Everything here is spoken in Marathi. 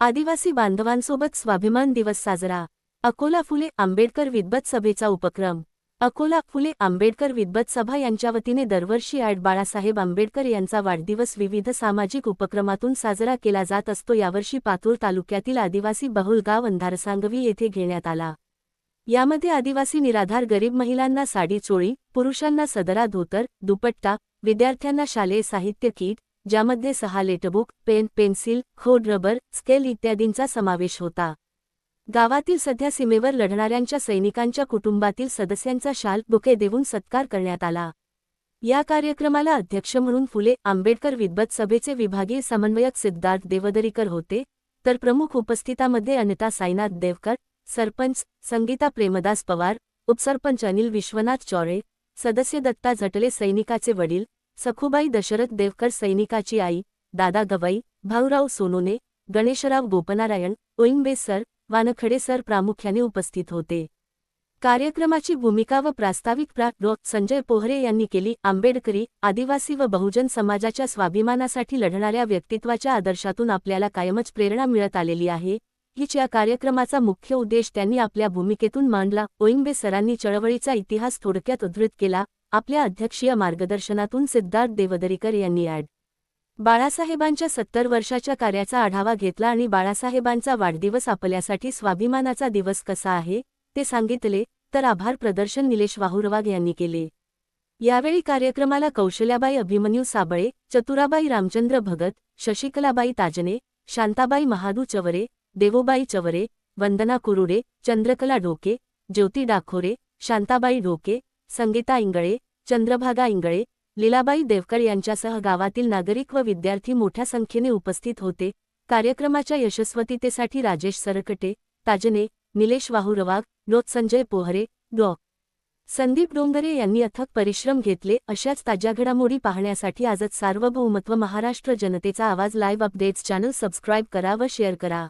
आदिवासी बांधवांसोबत स्वाभिमान दिवस साजरा. अकोला फुले आंबेडकर विद्वत सभेचा उपक्रम. अकोला फुले आंबेडकर विद्वत सभा यांच्या वतीने दरवर्षी आठ बाळासाहेब आंबेडकर यांचा वाढदिवस विविध सामाजिक उपक्रमातून साजरा केला जात असतो. यावर्षी पातूर तालुक्यातील आदिवासी बहुल गाव अंधारसांगवी येथे घेण्यात आला. यामध्ये आदिवासी निराधार गरीब महिलांना साडी चोळी पुरुषांना सदरा धोतर दुपट्टा विद्यार्थ्यांना शालेय साहित्य किट ज्यामध्ये सहा लेटबुक पेन पेन्सिल खोड रबर स्केल इत्यादींचा समावेश होता. गावातील सध्या सीमेवर लढणाऱ्यांच्या सैनिकांच्या कुटुंबातील सदस्यांचा शाल बुके देऊन सत्कार करण्यात आला. या कार्यक्रमाला अध्यक्ष म्हणून फुले आंबेडकर विद्वत सभेचे विभागीय समन्वयक सिद्धार्थ देवदरीकर होते तर प्रमुख उपस्थितामध्ये अनिता साईनाथ देवकर सरपंच संगीता प्रेमदास पवार उपसरपंच अनिल विश्वनाथ चौरे सदस्य दत्ता झटले सैनिकाचे वडील सखुबाई दशरथ देवकर सैनिकाची आई दादा गवई भाऊराव सोनोने गणेशराव गोपनारायण ओईंबे सर वानखडे सर प्रामुख्याने उपस्थित होते. कार्यक्रमाची भूमिका व प्रास्ताविक प्रा. डॉ. संजय पोहरे यांनी केली. आंबेडकरी आदिवासी व बहुजन समाजाच्या स्वाभिमानासाठी लढणाऱ्या व्यक्तित्वाच्या आदर्शातून आपल्याला कायमच प्रेरणा मिळत आलेली आहे. हीच या कार्यक्रमाचा मुख्य उद्देश त्यांनी आपल्या भूमिकेतून मांडला. ओइंबे सरांनी चळवळीचा इतिहास थोडक्यात उद्धृत केला. आपल्या अध्यक्षीय मार्गदर्शनातून सिद्धार्थ देवदरीकर यांनी ॲड. बाळासाहेबांच्या सत्तर वर्षाच्या कार्याचा आढावा घेतला आणि बाळासाहेबांचा वाढदिवस आपल्यासाठी स्वाभिमानाचा दिवस कसा आहे ते सांगितले तर आभार प्रदर्शन निलेश वाहुरवाग यांनी केले. यावेळी कार्यक्रमाला कौशल्याबाई अभिमन्यू साबळे चतुराबाई रामचंद्र भगत शशिकलाबाई ताजने शांताबाई महादू चवरे देवोबाई चवरे वंदना कुरुडे चंद्रकला ढोके ज्योती डाखोरे शांताबाई ढोके संगीता इंगळे चंद्रभागा इंगळे लीलाबाई देवकर यांच्यासह गावातील नागरिक व विद्यार्थी मोठ्या संख्येने उपस्थित होते. कार्यक्रमाच्या यशस्वतीतेसाठी राजेश सरकटे ताजने निलेश वाहुरवाग डॉ संजय पोहरे डॉ. संदीप डोंगरे यांनी अथक परिश्रम घेतले. अशाच ताज्या घडामोडी पाहण्यासाठी आजच सार्वभौमत्व महाराष्ट्र जनतेचा आवाज लाईव्ह अपडेट्स चॅनल सबस्क्राईब करा व शेअर करा.